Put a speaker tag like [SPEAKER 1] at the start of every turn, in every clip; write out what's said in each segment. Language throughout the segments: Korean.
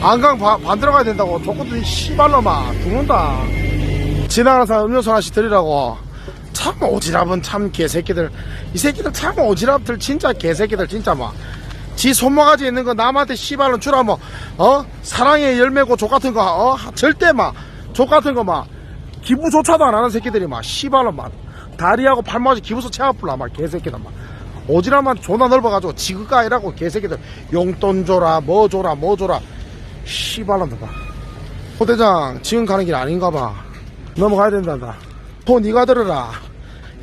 [SPEAKER 1] 안강 바- 반 들어가야 된다고 조건들이 씨발로마 죽는다. 지나가는 사람 음료수 하나씩 드리라고. 참 오지랖은 참 개새끼들. 이 새끼들 참 오지랖들 진짜 개새끼들 진짜 막 지 손모가지 있는 거 남한테 씨발로 주라 뭐 어? 사랑의 열매고 족 같은 거 어? 절대 막족 같은 거 막 기부조차도 안 하는 새끼들이 막 씨발로 막 다리하고 팔목까지 기부서 채아풀라 막 개새끼들 막 오지랖만 존나 넓어가지고 지극가 아니라고 개새끼들. 용돈 줘라 뭐 줘라 뭐 줘라 씨발놈들 봐 호대장 지금 가는 길 아닌가 봐. 넘어가야 된단다. 또 니가 들어라.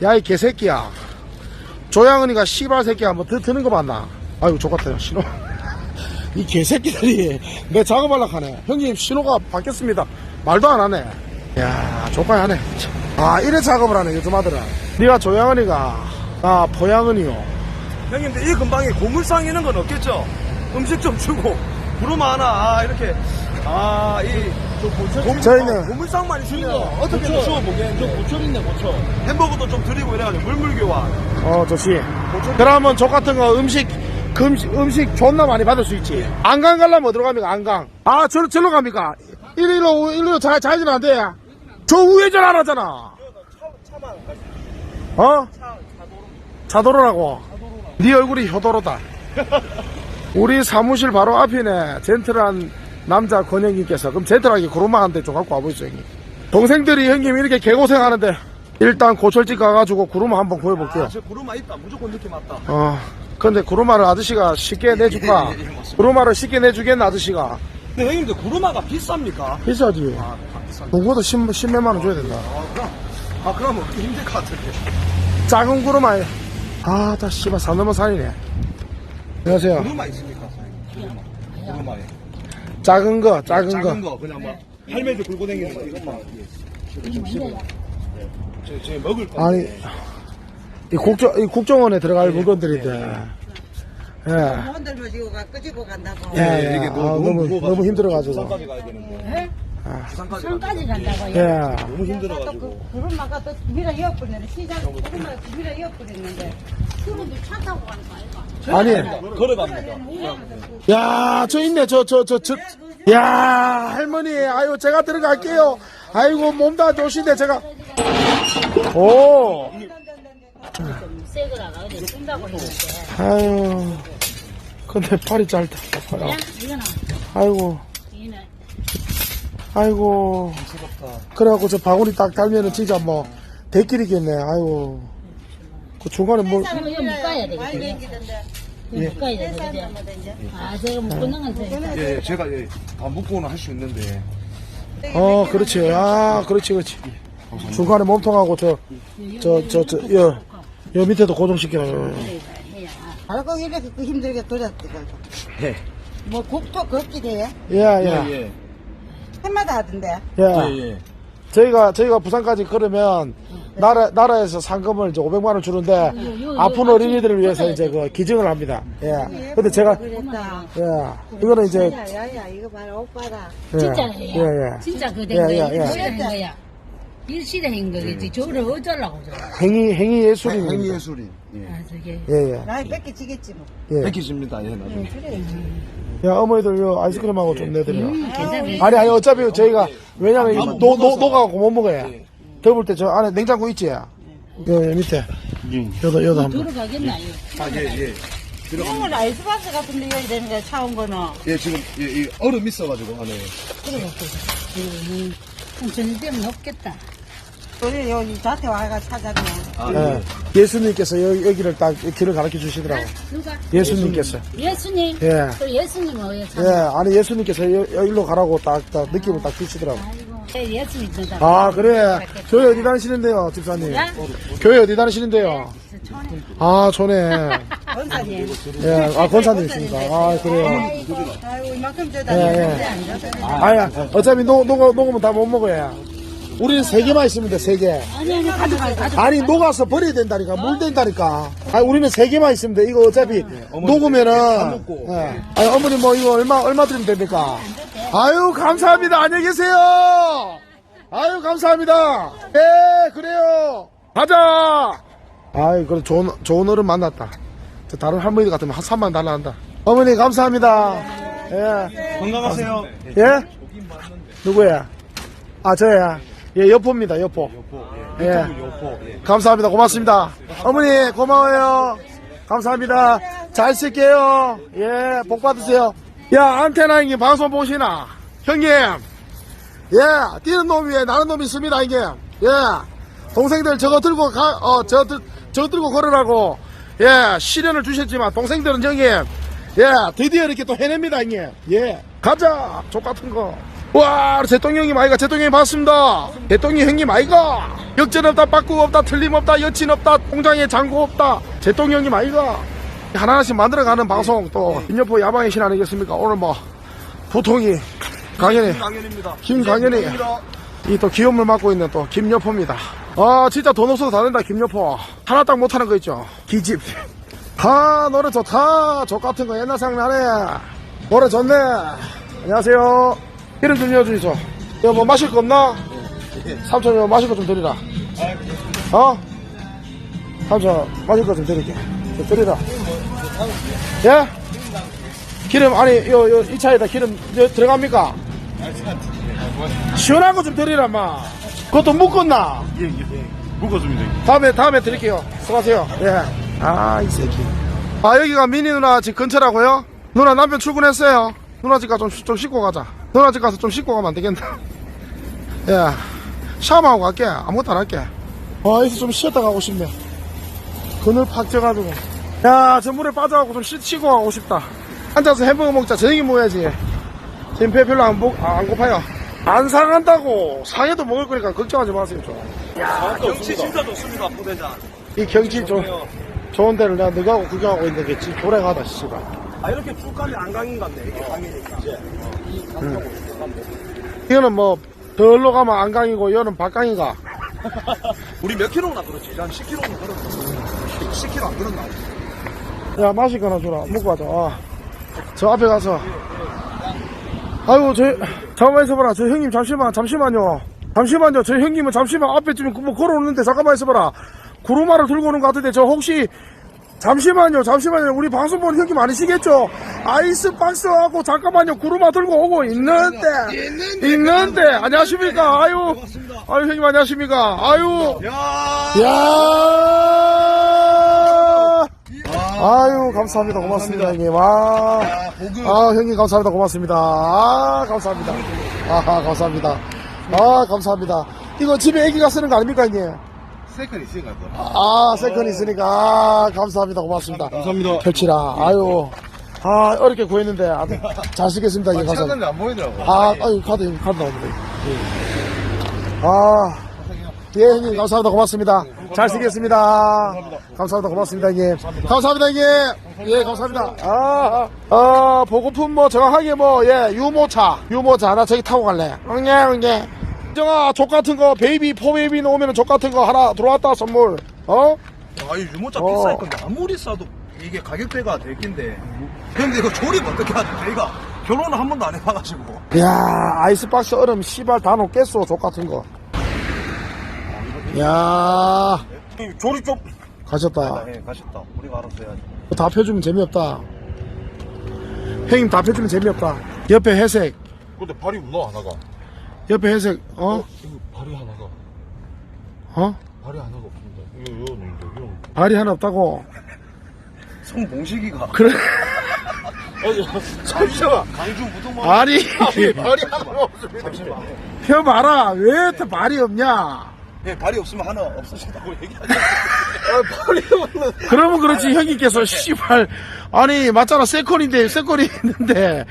[SPEAKER 1] 야 이 개새끼야. 조양은이가 씨발 새끼야. 한번 드, 드는 거 봤나? 아이고 족같아요 신호. 이 개새끼들이 내 작업하려고 하네. 형님 신호가 바뀌었습니다. 말도 안 하네. 야 족가야 하네. 아 이래 작업을 하네 요즘 아들은 니가 조양은이가. 나 포양은이요.
[SPEAKER 2] 형님, 근데 이 근방에 고물상 있는 건 없겠죠? 음식 좀 주고, 구름 하나, 아, 이렇게. 아, 이, 저 고철, 고물,
[SPEAKER 1] 저희는-
[SPEAKER 2] 어, 고물상만 있으면 어떻게 든 주워보겠는데.
[SPEAKER 3] 고철 있네 고철
[SPEAKER 2] 햄버거도 좀 드리고 이래가지고 물물 교환.
[SPEAKER 1] 어 좋지 그러면 족 같은 거 음식 그 음식, 음식 존나 많이 받을 수 있지. 안강 가려면 어디로 갑니까 안강? 아 저로 절로 갑니까? 일리로 일리로 잘 잘지는 안돼저 우회전 안 하잖아. 어? 차도로라고. 네 얼굴이 효도로다 우리 사무실 바로 앞이네 젠틀한 남자 권영님께서 그럼 젠틀하게 구름만 한대 좀 갖고 와보시죠 형님 동생들이 형님 이렇게 개고생하는데 일단 고철집 가가지고 구름 한번 구해볼게요
[SPEAKER 2] 아, 저 구름아 있다. 무조건 느낌 왔다.
[SPEAKER 1] 어, 근데 구루마를 아저씨가 쉽게 내줄까?
[SPEAKER 2] 예, 예, 예, 맞습니다.
[SPEAKER 1] 구루마를 쉽게 내주겠나, 아저씨가?
[SPEAKER 2] 근데 형님들 구름아가 비쌉니까?
[SPEAKER 1] 비싸지.
[SPEAKER 2] 아.
[SPEAKER 1] 누구도 10, 10몇만 원 줘야 된다.
[SPEAKER 2] 아, 그럼. 아, 그럼 힘들 것 같은데.
[SPEAKER 1] 작은 구루마에. 아, 다 씨발 산 넘어 산이네. 안녕하세요.
[SPEAKER 2] 구름아 있습니까? 구름아에.
[SPEAKER 1] 작은 거, 작은,
[SPEAKER 2] 작은
[SPEAKER 1] 거.
[SPEAKER 2] 거, 그냥 막, 할매들 굴고 다니는 거, 이것만. 예. 저, 저 먹을 거.
[SPEAKER 1] 아니, 이 국정, 이 국정원에 들어갈 물건들인데. 예.
[SPEAKER 4] 못 들고 가 끄집고 간다고.
[SPEAKER 1] 예, 예.
[SPEAKER 2] 이게
[SPEAKER 1] 아,
[SPEAKER 2] 너무,
[SPEAKER 1] 너무, 힘들어가지고.
[SPEAKER 2] 부산까지 가야 되는데. 부산까지
[SPEAKER 3] 산까지 간다고요?
[SPEAKER 1] 예.
[SPEAKER 2] 너무
[SPEAKER 4] 또
[SPEAKER 2] 힘들어가지고.
[SPEAKER 4] 그, 그런마가 또 밀어 이어버리네. 시장, 그런마가 밀어 이어버리는데. 그분들 차 타고 가는 거 아이가?
[SPEAKER 1] 아니,
[SPEAKER 2] 걸어갑니다.
[SPEAKER 1] 야, 저 있네. 저, 저, 저, 저. 야, 할머니. 아유, 제가 들어갈게요. 아이고, 몸 다 좋으신데, 제가. 오.
[SPEAKER 3] 새 거라가 어디 쓴다고 했는데
[SPEAKER 1] 아유. 근데 팔이 짧다. 팔아. 아이고, 아이고. 그래갖고 저 바구니 딱 달면은 진짜 뭐, 대길이겠네. 아이고. 그 중간에 뭘.
[SPEAKER 3] 이거 묶어야 되겠네.
[SPEAKER 4] 많이 댕기던데.
[SPEAKER 1] 예.
[SPEAKER 3] 묶어야 되겠네 아 제가 묶는 건 되니까
[SPEAKER 2] 예, 예, 제가 예, 다 묶고는 할 수 있는데.
[SPEAKER 1] 어, 그렇지. 아, 그렇지, 그렇지. 중간에 몸통하고 저, 저, 저, 저, 여, 여 밑에도 고정시키라. 요
[SPEAKER 4] 알고 이렇게 그 힘들게 돌았대, 그거.
[SPEAKER 2] 예.
[SPEAKER 4] 뭐 국토 걷기 돼?
[SPEAKER 1] 예, 예,
[SPEAKER 2] 예.
[SPEAKER 4] 해마다 하던데.
[SPEAKER 1] 예.
[SPEAKER 2] 예, 예.
[SPEAKER 1] 저희가, 저희가 부산까지 걸으면, 나라, 나라에서 상금을 이제 500만 원 주는데, 아픈 어린이들을 위해서 이제 그 기증을 합니다. 예. 근데 제가,
[SPEAKER 4] 그랬다.
[SPEAKER 1] 예. 이거는 이제,
[SPEAKER 4] 야, 야, 야, 이거 봐라, 오빠라.
[SPEAKER 1] 예.
[SPEAKER 3] 진짜
[SPEAKER 1] 예,
[SPEAKER 3] 해야
[SPEAKER 1] 예.
[SPEAKER 3] 진짜 그된
[SPEAKER 1] 예,
[SPEAKER 3] 거야
[SPEAKER 1] 예, 예.
[SPEAKER 3] 일시된 거야 일시된 거겠지 저를 어쩌려고 저
[SPEAKER 1] 행위, 행위 예술인 겁니다.
[SPEAKER 2] 행예술인. 예.
[SPEAKER 3] 아 저게
[SPEAKER 1] 예, 예.
[SPEAKER 4] 나이 뺏기지겠지, 뭐.
[SPEAKER 1] 예.
[SPEAKER 2] 뺏기십니다, 예, 나중에.
[SPEAKER 4] 그래.
[SPEAKER 1] 야, 어머니들 요 아이스크림하고 좀 내드려.
[SPEAKER 3] 괜찮네
[SPEAKER 1] 아니, 아니, 어차피 저희가, 왜냐면, 이거 녹, 녹, 녹아갖고 못 먹어요. 더울 때 저 안에 냉장고 있지? 요, 요 밑에. 여기다, 여기다 한 번.
[SPEAKER 3] 들어가겠나 이거
[SPEAKER 2] 아, 예, 예.
[SPEAKER 4] 이건 아이스박스 같은 데 여야 되는 거야, 차온 거는.
[SPEAKER 2] 예, 지금, 예, 이 얼음 있어가지고, 안에.
[SPEAKER 3] 음, 저녁 때문에 없겠다
[SPEAKER 4] 우리 여기 자태 와가 찾았네.
[SPEAKER 2] 아,
[SPEAKER 1] 예. 예수님께서 여기, 여기를 딱 길을 가르쳐 주시더라고.
[SPEAKER 3] 누가
[SPEAKER 1] 예수님께서.
[SPEAKER 3] 예수님
[SPEAKER 1] 예.
[SPEAKER 3] 또 예수님 어디
[SPEAKER 1] 예,
[SPEAKER 3] 참
[SPEAKER 1] 아니, 예수님께서 여, 여기로 가라고 딱, 딱 느낌을 딱 주시더라고.
[SPEAKER 3] 아이고 예, 예수님
[SPEAKER 1] 아, 그래. 교회 어디 다니시는데요, 집사님?
[SPEAKER 3] 야?
[SPEAKER 1] 교회 어디 다니시는데요?
[SPEAKER 3] 천에
[SPEAKER 1] 아, 전에.
[SPEAKER 4] 원사님.
[SPEAKER 1] 예, 아, 권사님이십니까? 아, 그래요.
[SPEAKER 4] 아이고, 이만큼 줘다.
[SPEAKER 1] 예, 예. 아야, 어차피 녹, 녹, 녹으면 다 못 먹어요. 우리는 세 개만 있으면 돼, 세 개.
[SPEAKER 3] 아니 아니 가져가 가져
[SPEAKER 1] 아니, 녹아서 버려야 된다니까. 물 된다니까. 아니, 우리는 세 개만 있으면 돼. 이거 어차피 녹으면은.
[SPEAKER 2] 먹고.
[SPEAKER 1] 예. 아니, 어머니 뭐 이거 얼마, 얼마 드리면 됩니까? 아유, 감사합니다. 안녕히 계세요. 아유, 감사합니다. 예, 그래요. 가자. 아유, 그래, 좋은, 좋은 어른 만났다. 저 다른 할머니 같으면 한 3만 달라 한다. 어머니, 감사합니다. 예.
[SPEAKER 2] 건강하세요.
[SPEAKER 1] 예? 누구야? 아, 저야. 예, 여포입니다, 여포. 예.
[SPEAKER 2] 요포. 예.
[SPEAKER 1] 감사합니다. 고맙습니다. 어머니, 고마워요. 감사합니다. 잘 쓸게요. 예, 복 받으세요. 야, 안테나 형님 방송 보시나? 형님. 예, 뛰는 놈 위에 나는 놈이 있습니다, 형님. 예. 동생들 저거 들고 가, 어, 저, 들- 저거 들고 걸으라고. 예, 시련을 주셨지만, 동생들은 형님. 예, 드디어 이렇게 또 해냅니다, 형님. 예. 가자! 족 같은 거. 와, 제똥 형님 아이가, 제똥 형님 반갑습니다. 제똥이 형님 아이가. 역전 없다, 빠꾸 없다, 틀림 없다, 여친 없다, 공장에 장고 없다. 제똥 형님 아이가. 하나하나씩 만들어가는 방송, 또, 인여포 야방의 신 아니겠습니까? 오늘 뭐, 보통이, 강연이,
[SPEAKER 2] 강연입니다.
[SPEAKER 1] 김강연이, 이 또 기업을 맡고 있는 또 김여포입니다. 아, 진짜 돈 없어도 다 된다, 김여포. 하나 딱 못하는 거 있죠? 기집. 아, 노래 좋다. 족 같은 거 옛날 생각나네. 노래 좋네. 안녕하세요. 이름 좀 이어주이소. 이거 뭐 마실 거 없나? 삼촌 이거 마실 거 좀 드리라. 어? 삼촌 마실 거 좀 드릴게. 좀 드리라. 예? 기름, 아니, 요, 요, 이 차에다 기름 여- 들어갑니까? 시원한 거 좀 드리라, 마. 그것도 묶었나?
[SPEAKER 2] 예, 예. 묶어줍니다.
[SPEAKER 1] 다음에, 다음에 드릴게요. 수고하세요. 예. 아, 이 새끼. 아, 여기가 미니 누나 집 근처라고요? 누나 남편 출근했어요. 누나 집 가서 좀, 좀 씻고 가자. 누나 집 가서 좀 씻고 가면 안 되겠나? 예. 샤워하고 갈게. 아무것도 안 할게. 와, 여기서 좀 쉬었다 가고 싶네. 그늘 팍 쪄가지고. 야, 저 물에 빠져가고 좀 쉬, 쉬고 가고 싶다. 앉아서 햄버거 먹자. 저녁에 먹어야지. 지금 배 별로 안, 고, 아, 안 고파요. 안 상한다고. 상해도 먹을 거니까 걱정하지 마세요, 좀.
[SPEAKER 2] 경치 진짜 좋습니다, 부대장.
[SPEAKER 1] 이 경치 좀 좋은 데를 내가 너하고 구경하고 있는 게 진짜 고래가다 씨발
[SPEAKER 2] 아, 이렇게 쭉 가면 안강인 같네. 이렇게 강이니까.
[SPEAKER 1] 이 거는 뭐 덜로 가면 안강이고 이거는 박강이가.
[SPEAKER 2] 우리 몇 킬로나 그렇지? 한 10킬로는 걸었나? 10킬로 안 걸었나?
[SPEAKER 1] 야 마실 거나 주라. 먹고 가자. 아. 저 앞에 가서. 아이고 저 잠깐만 있어봐라. 저 형님 잠시만 잠시만요. 잠시만요. 저 형님은 잠시만 앞에 좀뭐 걸어오는데 잠깐만 있어봐라. 구루마를 들고 오는 것 같은데 저 혹시 잠시만요 잠시만요. 우리 방송 보는 형님 아니시겠죠? 아이스박스하고 잠깐만요. 구루마 들고 오고 있는데 있는데 안녕하십니까? 아유 아유 형님 안녕하십니까? 아유.
[SPEAKER 2] 야.
[SPEAKER 1] 야. 아유 감사합니다. 고맙습니다 형님. 아, 아 형님 감사합니다. 고맙습니다. 아 감사합니다. 아 감사합니다. 아 감사합니다. 이거 집에 애기가 쓰는 거 아닙니까 형님
[SPEAKER 2] 세컨 있으니까.
[SPEAKER 1] 아 세컨 있으니까 아, 감사합니다 고맙습니다
[SPEAKER 2] 감사합니다.
[SPEAKER 1] 펼치라 아유 아 어렵게 구했는데 아, 잘 쓰겠습니다 형님 감사합니다
[SPEAKER 2] 안 보이더라고.
[SPEAKER 1] 아 아유 카드 카드 나옵니다 아 예, 형님, 감사합니다. 고맙습니다. 잘 쓰겠습니다. 감사합니다. 고맙습니다, 형님. 감사합니다, 형님. 예, 감사합니다. 아, 아, 보고품 뭐, 정확하게 뭐, 예, 유모차. 유모차. 나 저기 타고 갈래. 응예, 응 예. 정아, 족 같은 거, 베이비, 포베이비 나오면 족 같은 거 하나 들어왔다, 선물. 어?
[SPEAKER 2] 아, 이 유모차
[SPEAKER 1] 어.
[SPEAKER 2] 비쌀 건데 아무리 싸도 이게 가격대가 될 낀데. 근데 이거 조립 어떻게 하죠? 저희가 결혼을 한 번도 안 해봐가지고.
[SPEAKER 1] 야 아이스박스 얼음, 씨발, 다 녹겠어, 족 같은 거. 야
[SPEAKER 2] 조립 좀.
[SPEAKER 1] 가셨다.
[SPEAKER 2] 예, 가셨다. 우리가 알아서 해야지.
[SPEAKER 1] 다 펴주면 재미없다. 형님 다 펴주면 재미없다. 옆에 회색,
[SPEAKER 5] 근데 발이 없나 하나가?
[SPEAKER 1] 옆에 회색, 어?
[SPEAKER 5] 이거 발이 하나가
[SPEAKER 1] 어?
[SPEAKER 5] 발이 하나가 없습니다. 이거 이거 있는데 이거
[SPEAKER 1] 발이 하나 없다고.
[SPEAKER 2] 성봉식이가.
[SPEAKER 1] 그래.
[SPEAKER 5] 잠시만
[SPEAKER 2] 강주 무등만.
[SPEAKER 1] 아니,
[SPEAKER 5] 발이 하나가 없습니다.
[SPEAKER 2] 잠시만.
[SPEAKER 1] 펴 봐라. 왜또 발이 없냐?
[SPEAKER 2] 예, 발이 없으면 하나 없으시다고 얘기하죠.
[SPEAKER 5] 아, 발이 없는.
[SPEAKER 1] 그러면 그렇지, 형님께서, 씨발. 아니, 맞잖아. 세컨인데, 세컨이 있는데.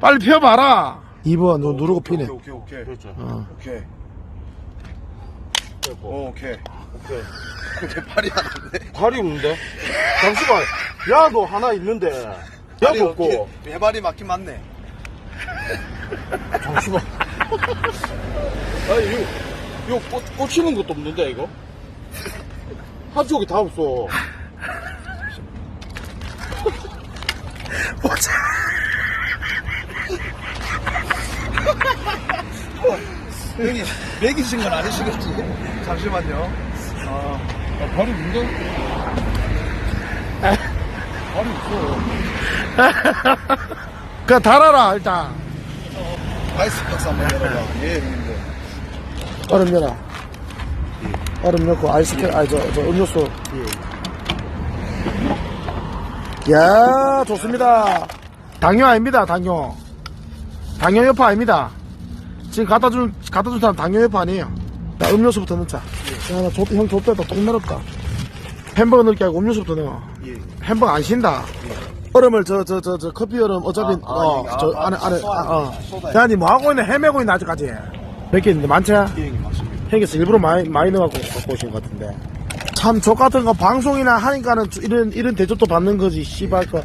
[SPEAKER 1] 빨리 펴 봐라. 2번, 너 누르고 피네.
[SPEAKER 2] 오케이, 오케이.
[SPEAKER 5] 그렇죠.
[SPEAKER 1] 어.
[SPEAKER 2] 오케이.
[SPEAKER 5] 뭐,
[SPEAKER 2] 오, 오케이.
[SPEAKER 5] 오케이.
[SPEAKER 2] 근데 발이 안 없네.
[SPEAKER 5] 발이 없는데? 잠시만. 야도 하나 있는데. 야도 없고.
[SPEAKER 2] 내 발이 맞긴 맞네.
[SPEAKER 5] 잠시만. 아니 이거 이거 꽂, 꽂히는 것도 없는데 이거? 한쪽이 다 없어.
[SPEAKER 1] 보자.
[SPEAKER 2] 형님, 매기신 건 아니시겠지? 잠시만요.
[SPEAKER 5] 아, 발이 없는데? 발이 없어.
[SPEAKER 1] 그냥 달아라, 일단.
[SPEAKER 5] 아이스 박스 한번 열어봐. 예, 형님들.
[SPEAKER 1] 얼음 열어. 얼음 넣고 아이스캔, 아니, 저, 저 음료수. 야 좋습니다. 당뇨 아닙니다, 당뇨. 당뇨 여파 아닙니다. 지금 갖다 준, 갖다 준 사람 당뇨 여파 아니에요. 자, 음료수부터 넣자. 야, 나 줬, 형 줬다, 돈 내렸다. 햄버거 넣을 게 아니고 음료수부터 넣어. 햄버거 안 신다. 얼음을 저, 저, 저, 저, 커피 얼음, 어차피,
[SPEAKER 5] 아, 아,
[SPEAKER 1] 어,
[SPEAKER 5] 이게,
[SPEAKER 1] 저,
[SPEAKER 5] 아,
[SPEAKER 1] 안에,
[SPEAKER 5] 아,
[SPEAKER 1] 안에, 아, 어. 야, 니뭐 하고 있네? 헤매고 있네, 아직까지. 몇 개 있는데, 많지?
[SPEAKER 5] 예, 형님 맞습니다.
[SPEAKER 1] 형께서 일부러 많이, 많이 넣어갖고 갖고 오신 것 같은데. 참, 저 같은 거 방송이나 하니까는 주- 이런, 이런 대접도 받는 거지, 씨발 거.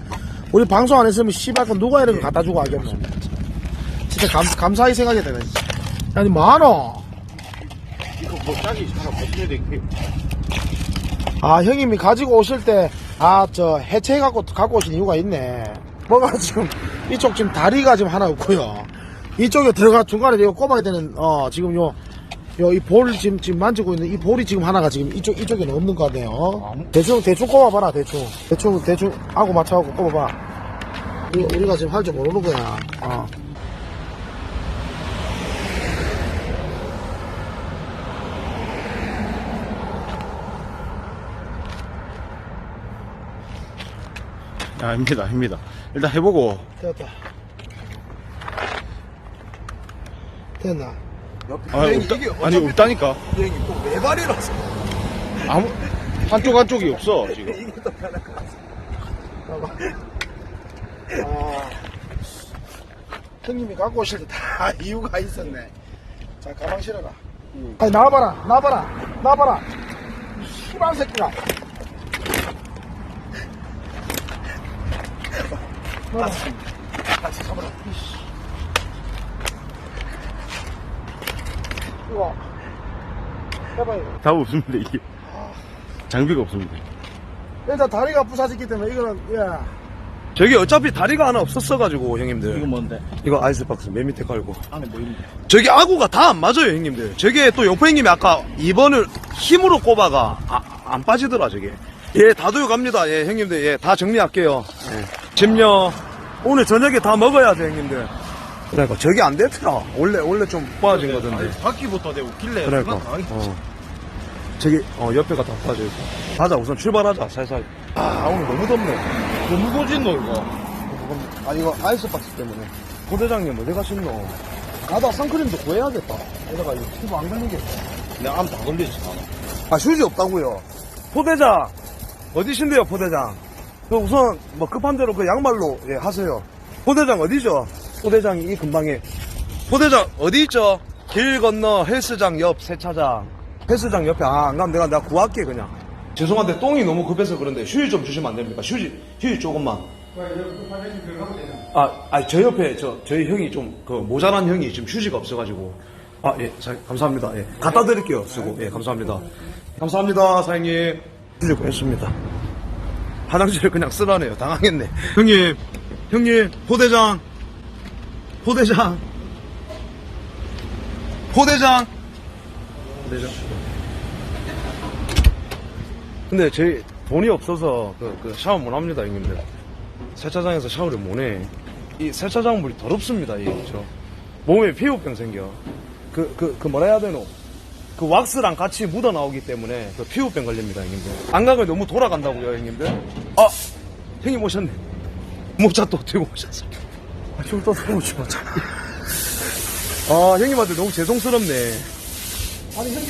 [SPEAKER 1] 우리 방송 안 했으면 씨발 거 누가 이런 거 갖다 주고 하겠노. 진짜 감, 감사히 생각해야 되네. 아니, 뭐하노?
[SPEAKER 5] 이거 뭐 짝이 하나 벗겨야 돼.
[SPEAKER 1] 아, 형님이 가지고 오실 때, 아, 저, 해체해갖고 갖고 오신 이유가 있네. 뭐가 지금, 이쪽 지금 다리가 지금 하나 없고요. 이쪽에 들어가, 중간에 이거 꼽아야 되는, 어, 지금 요, 요, 이 볼 지금, 지금 만지고 있는 이 볼이 지금 하나가 지금 이쪽, 이쪽에는 없는 것 같네요. 대충, 대충 꼽아봐라, 대충. 대충, 대충, 하고 맞춰갖고 꼽아봐. 우리, 우리가 지금 할 줄 모르는 거야. 어.
[SPEAKER 5] 아, 아닙니다, 아닙니다. 일단 해보고.
[SPEAKER 1] 됐다. 됐나?
[SPEAKER 5] 아, 없다, 아니, 없다니까.
[SPEAKER 2] 형님 또 외발이라서.
[SPEAKER 5] 아무, 한쪽 한쪽이 없어, 지금.
[SPEAKER 1] 아, 형님이 갖고 오실 때 다 이유가 있었네. 자, 가방 실어라. 아니, 나와봐라, 나와봐라, 나와봐라. 이 씨발 새끼가. 같이 잡아라. 이씨. 이거. 해봐요.
[SPEAKER 5] 답 없습니다, 이게. 장비가 없습니다.
[SPEAKER 1] 일단 다리가 부사졌기 때문에 이거는, 예.
[SPEAKER 2] 저기 어차피 다리가 하나 없었어가지고 형님들.
[SPEAKER 5] 이거 뭔데?
[SPEAKER 2] 이거 아이스박스 맨 밑에 깔고.
[SPEAKER 5] 안에 뭐 있는데?
[SPEAKER 2] 저기 아구가 다 안 맞아요, 형님들. 저게 또 용포 형님이 아까 2번을 힘으로 꼽아가 아, 안 빠지더라, 저게. 예, 다 도요 갑니다. 예, 형님들. 예, 다 정리할게요. 예. 짐요. 오늘 저녁에 다 먹어야 돼, 형님들. 그러니까 저게 안 됐더라. 원래 원래 좀 빠진 거던데.
[SPEAKER 5] 바퀴부터 내 웃길래.
[SPEAKER 2] 그러니까. 어. 저기 어 옆에가 다 빠져 있고. 가자, 우선 출발하자. 살살. 아, 오늘 너무 덥네.
[SPEAKER 5] 너무 고진 너, 이거.
[SPEAKER 2] 아 이거 아이스박스 때문에. 부대장님 어디 가셨노? 나도 선크림도 구해야겠다. 이러다가 이거 피부 안 걸리겠다.
[SPEAKER 5] 내가 암다 걸리지, 않아.
[SPEAKER 2] 아, 휴지 없다고요. 포대장 어디신데요, 포대장? 그 우선 뭐 급한 대로 그 양말로 예, 하세요. 포대장 어디죠? 포대장이 이 근방에. 포대장 어디 있죠? 길 건너 헬스장 옆 세차장. 헬스장 옆에 아, 안 가면 내가 내가 구할게 그냥. 죄송한데 똥이 너무 급해서 그런데 휴지 좀 주시면 안 됩니까? 휴지 휴지 조금만. 아, 아, 저 옆에, 저, 저희 형이 좀, 그, 모자란 형이 지금 휴지가 없어가지고. 아, 예, 사, 감사합니다. 예. 갖다 드릴게요, 쓰고. 예, 감사합니다. 감사합니다, 사장님. 휴지 구했습니다. 화장실을 그냥 쓰라네요. 당황했네. 형님, 형님, 포대장. 포대장. 포대장. 포대장. 근데 저희 돈이 없어서 그, 그 샤워 못 합니다, 형님들. 세차장에서 샤워를 못 해. 이 세차장 물이 더럽습니다, 이, 저. 몸에 피부병 생겨. 그, 그, 그 뭐라 해야 되노? 그 왁스랑 같이 묻어 나오기 때문에 그 피부병 걸립니다, 형님들. 안강을 너무 돌아간다고요, 형님들. 아! 형님 오셨네. 모자 또 들고 오셨어. 아, 좀또 들고 오시면 아, 형님한테 너무 죄송스럽네.
[SPEAKER 1] 아니, 형님.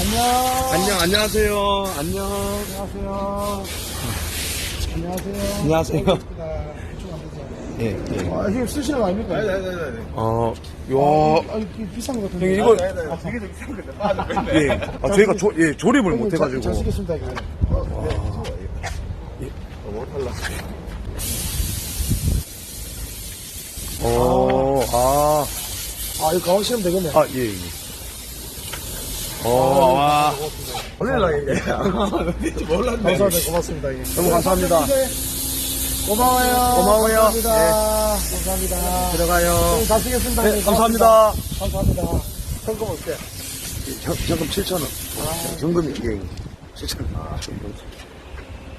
[SPEAKER 1] 안녕.
[SPEAKER 2] 안녕, 안녕하세요. 안녕.
[SPEAKER 1] 안녕하세요. 안녕하세요.
[SPEAKER 2] 안녕하세요. 예, 예.
[SPEAKER 1] 아, 이게 쓰시는 거 아닙니까?
[SPEAKER 2] 어, 야.
[SPEAKER 1] 아, 이게 비싼 것 같은데.
[SPEAKER 2] 이거,
[SPEAKER 1] 아, 되게 좀 비싼 건데.
[SPEAKER 2] 예. 아, 저희가 조, 예, 조립을 못
[SPEAKER 1] 잘-
[SPEAKER 2] 해가지고.
[SPEAKER 1] 잘 쓰겠습니다, 이거.
[SPEAKER 2] 어, 아,
[SPEAKER 1] 아, 이거 가방 실으면 되겠네.
[SPEAKER 2] 아, 예, 예. 어, 와.
[SPEAKER 1] 올릴라, 이게. 감사합니다. 고맙습니다. 예.
[SPEAKER 2] 너무 감사합니다.
[SPEAKER 1] 고마워요.
[SPEAKER 2] 고마워요.
[SPEAKER 1] 감사합니다. 감사합니다.
[SPEAKER 2] 들어가요.
[SPEAKER 1] 형님, 잘 쓰겠습니다.
[SPEAKER 2] 네,
[SPEAKER 1] 형님.
[SPEAKER 2] 감사합니다.
[SPEAKER 1] 감사합니다. 현금 어때?
[SPEAKER 2] 현, 현금 7,000원. 현금이, 예, 7,000원. 아, 현금.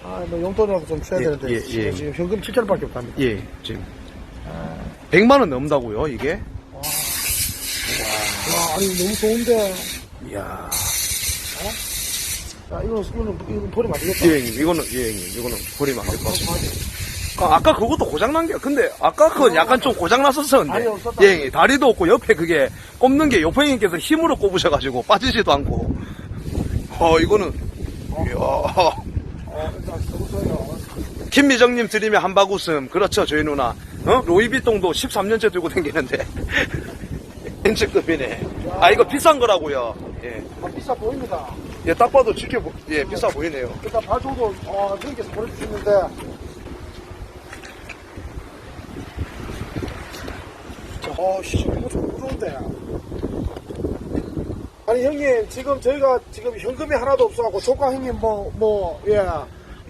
[SPEAKER 2] 아,
[SPEAKER 1] 아, 뭐 용돈이라도 좀 줘야
[SPEAKER 2] 예,
[SPEAKER 1] 되는데.
[SPEAKER 2] 예, 예.
[SPEAKER 1] 지금 현금 7천원밖에 없답니다.
[SPEAKER 2] 예, 지금. 100만 원 넘다고요, 이게?
[SPEAKER 1] 와, 아니, 너무 좋은데.
[SPEAKER 2] 이야.
[SPEAKER 1] 야, 이거, 이거는, 이거 버리면 안 되겠다.
[SPEAKER 2] 예, 형님, 이거는, 예, 형님, 이거는 버리면 안 될 것 같습니다. 아, 아까 그것도 고장난 게, 근데, 아까 그건 약간 좀 고장났었었는데.
[SPEAKER 1] 다리 없었다.
[SPEAKER 2] 예, 형님, 다리도 없고, 옆에 그게 꼽는 게 요파 형님께서 힘으로 꼽으셔가지고 빠지지도 않고. 어, 이거는, 이야.
[SPEAKER 1] 어, 일단.
[SPEAKER 2] 김미정님 드리면 한박 웃음. 그렇죠, 저희 누나. 어? 로이비통도 13년째 들고 다니는데. 엔치급이네. 아, 이거 비싼 거라고요. 예.
[SPEAKER 1] 아, 비싸 보입니다.
[SPEAKER 2] 예, 딱 봐도 지켜, 예, 비싸 보이네요.
[SPEAKER 1] 일단 발조도, 어, 형님께서 보내주셨는데. 어, 씨, 이거 좀 무서운데. 아니, 형님, 지금 저희가 지금 현금이 하나도 없어갖고, 조카 형님 뭐, 뭐, 예.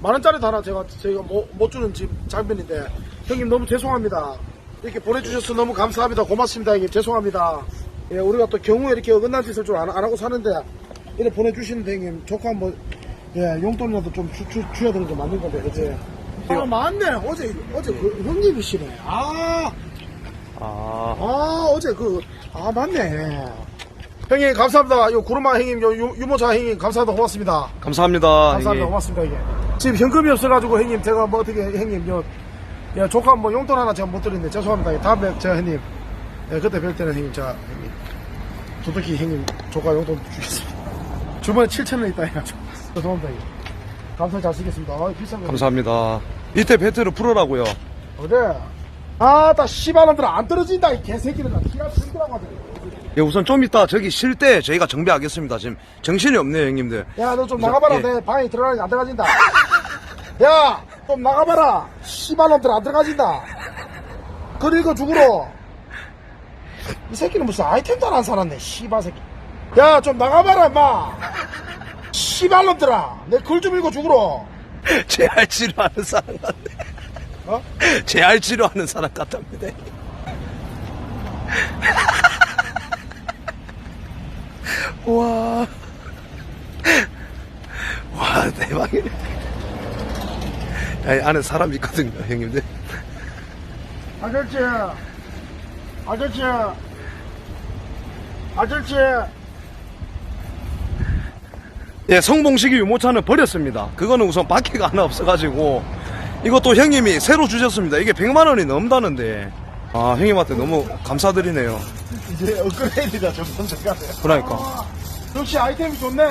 [SPEAKER 1] 만 원짜리도 하나 제가, 저희가 못, 못 주는 집 장면인데, 형님 너무 죄송합니다. 이렇게 보내주셔서 너무 감사합니다. 고맙습니다, 형님. 죄송합니다. 예, 우리가 또 경우에 이렇게 어긋난 짓을 좀 안 하고 사는데, 이렇게 보내주시는데, 형님, 조카 뭐, 예, 용돈이라도 좀 주, 주, 줘야 되는 게 맞는 건데, 그치? 아, 맞네. 어제, 어제 그 형님이시네. 아,
[SPEAKER 2] 아,
[SPEAKER 1] 아, 어제 그, 아, 맞네. 형님, 감사합니다. 요, 구르마 형님, 요, 유, 유모차 형님, 감사합니다. 고맙습니다.
[SPEAKER 2] 감사합니다.
[SPEAKER 1] 감사합니다.
[SPEAKER 2] 형님.
[SPEAKER 1] 고맙습니다, 이게. 지금 현금이 없어가지고, 형님, 제가 뭐 어떻게, 형님, 요, 야, 조카 뭐 용돈 하나 제가 못 드리는데, 죄송합니다. 다음에 제가 형님, 예, 그때 뵐 때는 형님, 제가, 형님, 두둑히 형님, 조카 용돈 주겠습니다. 주머니에 7천 원 있다 해가지고. 죄송합니다, 이게. 감사 잘 쓰겠습니다. 아, 비싼 거.
[SPEAKER 2] 감사합니다. 밑에 배트를 풀어라고요.
[SPEAKER 1] 그래. 아, 다 씨발놈들 안 떨어진다, 이 개새끼들. 기가 죽더라고 하더니.
[SPEAKER 2] 예, 우선 좀 이따 저기 쉴 때 저희가 정비하겠습니다. 지금 정신이 없네요, 형님들.
[SPEAKER 1] 야, 너 좀 나가봐라.
[SPEAKER 2] 예.
[SPEAKER 1] 내 방에 들어가니 안 들어가진다. 야, 좀 나가봐라. 씨발놈들 안 들어가진다. 그리고 죽으러. 이 새끼는 무슨 아이템도 안 사놨네, 씨발 새끼. 야, 좀 나가봐라, 임마. 씨발놈들아. 내 글 좀 읽어 죽으러.
[SPEAKER 2] 제 알지로 하는 사람 같네.
[SPEAKER 1] 어?
[SPEAKER 2] 제 알지로 하는 사람 같답니다. 와. 와, 대박이네. 야, 안에 사람 있거든요, 형님들.
[SPEAKER 1] 아저씨. 아저씨. 아저씨.
[SPEAKER 2] 예, 성봉식이 유모차는 버렸습니다. 그거는 우선 바퀴가 하나 없어가지고, 이것도 형님이 새로 주셨습니다. 이게 100만 원이 넘다는데, 아, 형님한테 너무 감사드리네요.
[SPEAKER 1] 이제 업그레이드가 점점 돼가네.
[SPEAKER 2] 그러니까.
[SPEAKER 1] 역시 아이템이 좋네.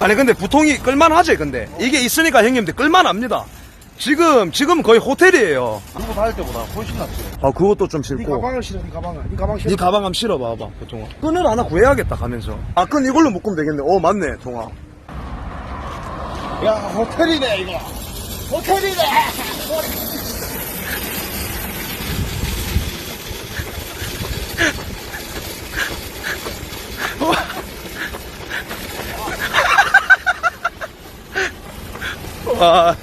[SPEAKER 2] 아니 근데 부통이 끌만하지 근데 이게 있으니까 형님들 끌만합니다 지금 지금 거의 호텔이에요
[SPEAKER 5] 이거 다닐 때보다 훨씬 낫지.
[SPEAKER 2] 아 그것도 좀
[SPEAKER 1] 네
[SPEAKER 2] 싫고
[SPEAKER 1] 가방을 실어, 네 가방을. 네 가방 실어.
[SPEAKER 2] 네 가방 한번 실어봐봐 보통아 끈을 하나 구해야겠다 가면서 아 끈 이걸로 묶으면 되겠네 어 맞네 통아
[SPEAKER 1] 야, 호텔이네, 이거. 호텔이네!
[SPEAKER 2] 와